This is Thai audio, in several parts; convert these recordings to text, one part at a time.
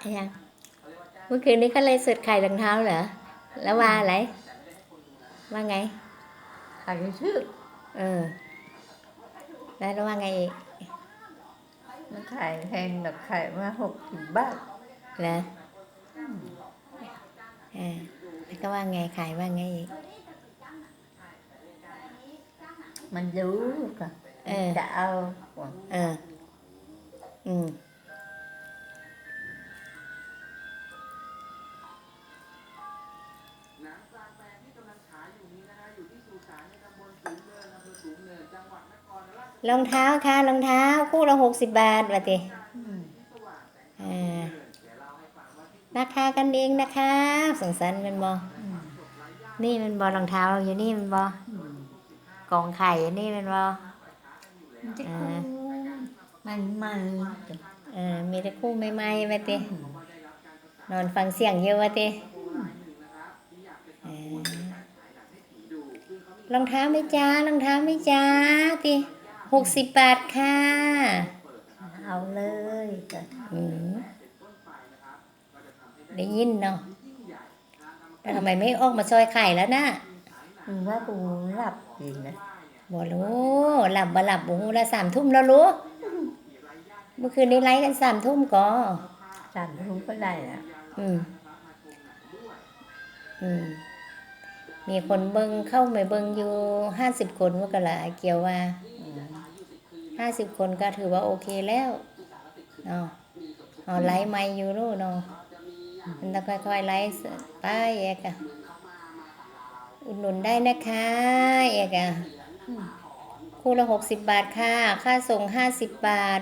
ไอ้ยังเมื่อคืนนี้ก็เลยสุดไข่รองเท้าเหรอ แล้วว่าอะไร ว่าไง ขายชื่อเออ แล้วว่าไงอีกมันขายแพงแบบขายมาหกสิบบาทเหรอเออแล้วก็ว่าไงขายว่าไงอีก มันรู้ก่ะเออ จะเอา เออ อืม รราชรองเท้าค่ะรองเท้าคู่ละหกสิบบาทว่าติอืมเออราคากันเองนะคะสงสารมันบออืมนี่มันบอรองเท้าอยู่นี่มันบออืมกองไข่อันนี่มันบอมันจะเอคู่อมันมันเออมีแต่คู่ใหม่ๆมาตินอนฟังเสียงเยอะวะติเออ รองเท้าไหม่จ้ารองเท้าไหม่จ้าติหกสิบบาทค่ะ เอาเลยจ้ะอืมได้ยินเนาะแล้วทำไมไม่ออกมาซอยไข่แล้วนะมึงว่ากูหลับจริงนะบ่รู้หลับบ่หลับบ่ฮู้ละสามทุ่มแล้วรู้เมื่อคืนนี้ไลฟ์กันสามทุ่มก่อสั่นรู้ก็ได้นะอืม อืม มีคนเบิงเข้าไปเบิงอยู่ห้าสิบคนว่ากันละเกี่ยวว่าห้าสิบคนก็ถือว่าโอเคแล้วเนาะเอาไลฟ์ไม่อยู่รู้เนาะมันต้องค่อยๆไลฟ์ไปเอกอะอุดหนุนได้นะคะเอกอะคู่ละหกสิบบาทค่ะ ค่าส่งห้าสิบบาท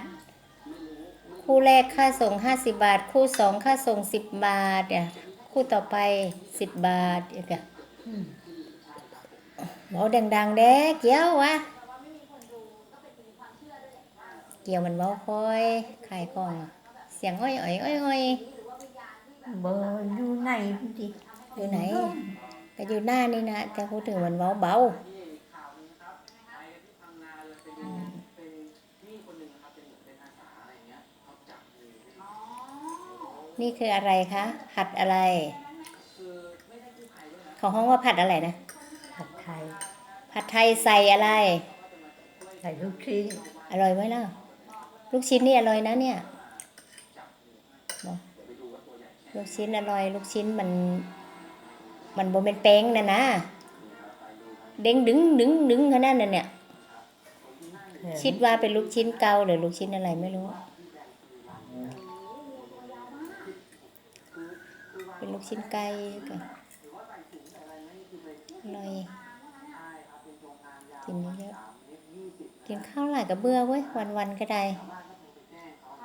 คู่แรกค่าส่งห้าสิบบาท คู่สองค่าส่งสิบบาทเนี่ยคู่ต่อไปสิบบาทเอกอะ อืมบอกดังๆเด้เกี่ยววะเกี่ยวมันเบาคอยขายของเสียงอ้อยอ้อยอ้อยอ้อยเบอร์อยู่ไหนดิอยู่ไหนก็อยู่หน้านี่นะแต่พูดถึงมันเบาเบาอืมนี่คืออะไรคะ ผัดอะไรเขาห้องว่าผัดอะไรนะผัดไทย ผัดไทยใส่อะไร ใส่ลูกชิ้นอร่อยไหมล่ะ ลูกชิ้นนี่อร่อยนะเนี่ยบอกลูกชิ้นอร่อย ลูกชิ้นมัน มันบ่เป็นแป้งนะนะ เด้งดึงดึงดึงขนาดนั้นเนี่ย คิดว่าเป็นลูกชิ้นเกาหรือลูกชิ้นอะไรไม่รู้ เป็นลูกชิ้นไก่ก็อร่อย กินเยอะกินข้าวหลายกับเบื่อเว้ยวันวันก็ได้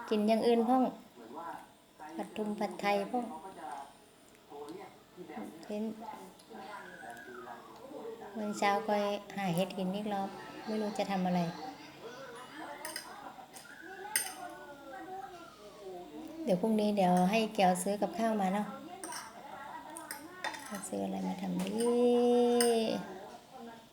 กินอย่างอื่นพ่องผัดทุมผัดไทยพ่องเห็นวันเช้าก็หาเห็ดกินอีกรอบไม่รู้จะทำอะไรเดี๋ยวพรุ่งนี้เดี๋ยวให้แกวซื้อกับข้าวมาเนาะซื้ออะไรมาทำดี